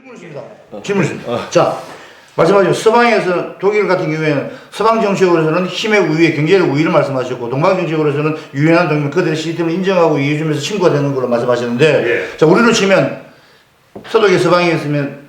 질문 있습니다. 질문 있습니다. 자, 말씀하신 서방에서 독일 같은 경우에는 서방 정책으로서는 힘의 우위에 경제적 우위를 말씀하셨고 동방 정책으로서는 유연한 동맹 그들의 시스템을 인정하고 이해해주면서 친구가 되는 걸로 말씀하셨는데 자 우리로 치면 서독의 서방에 있으면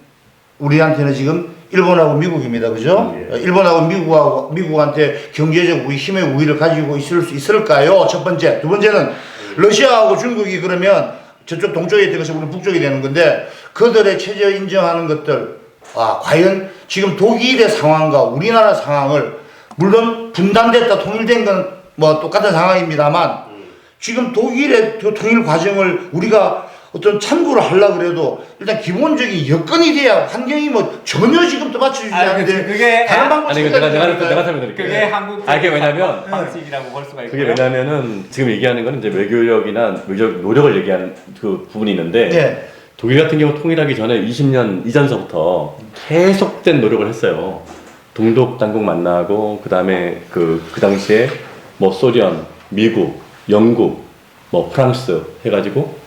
우리한테는 지금 일본하고 미국입니다. 그죠? 일본하고 미국하고 미국한테 경제적 우위, 힘의 우위를 가지고 있을 수 있을까요? 첫 번째. 두 번째는 러시아하고 중국이 그러면 저쪽 동쪽에 있던 것이 우리 북쪽이 되는 건데 그들의 체제 인정하는 것들 아 과연 지금 독일의 상황과 우리나라 상황을 물론 분단됐다 통일된 건 뭐 똑같은 상황입니다만 지금 독일의 그 통일 과정을 우리가 어떤 참고를 하려 그래도 일단 기본적인 여건이 돼야 환경이 뭐 전혀 지금 떠받쳐주지 아니, 않는데 그치. 그게 다른 방법 아니 이거 내가 내가 내가 설명드릴게요. 그게 한국 아, 그게 왜냐면 방식이라고 볼 수가 있고 그게 왜냐면은 지금 얘기하는 건 이제 외교력이나 외교적 노력을 얘기하는 그 부분이 있는데 네. 독일 같은 경우 통일하기 전에 20년 이전서부터 계속된 노력을 했어요. 동독 당국 만나고 그다음에 그 그 당시에 뭐 소련, 미국, 영국, 뭐 프랑스 해가지고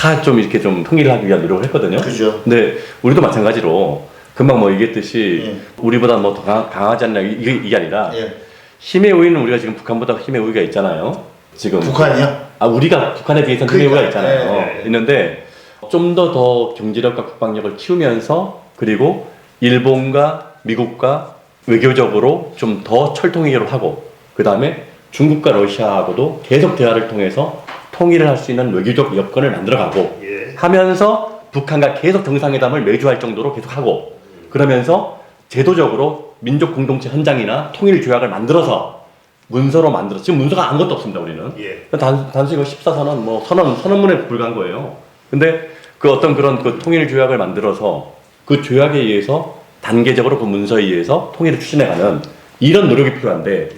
다 좀 이렇게 좀 통일하기 위한 노력을 했거든요. 그죠. 근데 우리도 마찬가지로 금방 뭐 얘기했듯이 예. 우리보다 뭐 더 강하지 않나 이게, 이게 아니라 예. 힘의 우위는 우리가 지금 북한보다 힘의 우위가 있잖아요. 지금 북한이요? 아 우리가 북한에 비해서는 힘의 우위가 그러니까, 있잖아요. 네, 네. 있는데 좀 더 더 경제력과 국방력을 키우면서 그리고 일본과 미국과 외교적으로 좀 더 철통회의를 하고 그 다음에 중국과 러시아하고도 계속 대화를 통해서 통일을 할 수 있는 외교적 여건을 만들어가고 하면서 북한과 계속 정상회담을 매주 할 정도로 계속 하고 그러면서 제도적으로 민족 공동체 현장이나 통일 조약을 만들어서 문서로 만들어 지금 문서가 아무것도 없습니다 우리는. 단, 단순히 14선언 뭐 선언 선언문에 불과한 거예요. 근데 그 어떤 그런 그 통일 조약을 만들어서 그 조약에 의해서 단계적으로 그 문서에 의해서 통일을 추진해가는 이런 노력이 필요한데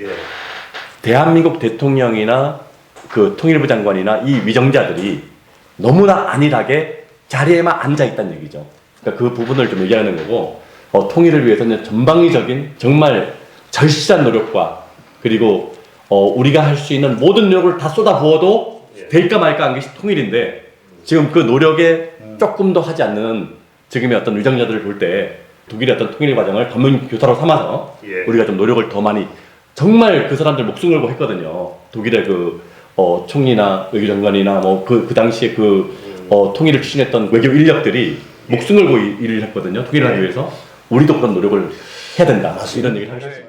대한민국 대통령이나 그 통일부 장관이나 이 위정자들이 너무나 안일하게 자리에만 앉아 있다는 얘기죠. 그러니까 그 부분을 좀 얘기하는 거고 어, 통일을 위해서는 전방위적인 정말 절실한 노력과 그리고 어, 우리가 할 수 있는 모든 노력을 다 쏟아부어도 될까 말까 한 것이 통일인데 지금 그 노력에 조금 더 하지 않는 지금의 어떤 위정자들을 볼 때 독일의 어떤 통일 과정을 전문 교사로 삼아서 예. 우리가 좀 노력을 더 많이 정말 그 사람들 목숨 걸고 했거든요. 독일의 그 어, 총리나 외교장관이나 뭐그 그 당시에 그 어, 통일을 추진했던 외교 인력들이 목숨 걸고 일- 일을 했거든요. 통일을 하기 위해서 우리도 그런 노력을 해야 된다. 이런 얘기를 싶습니다.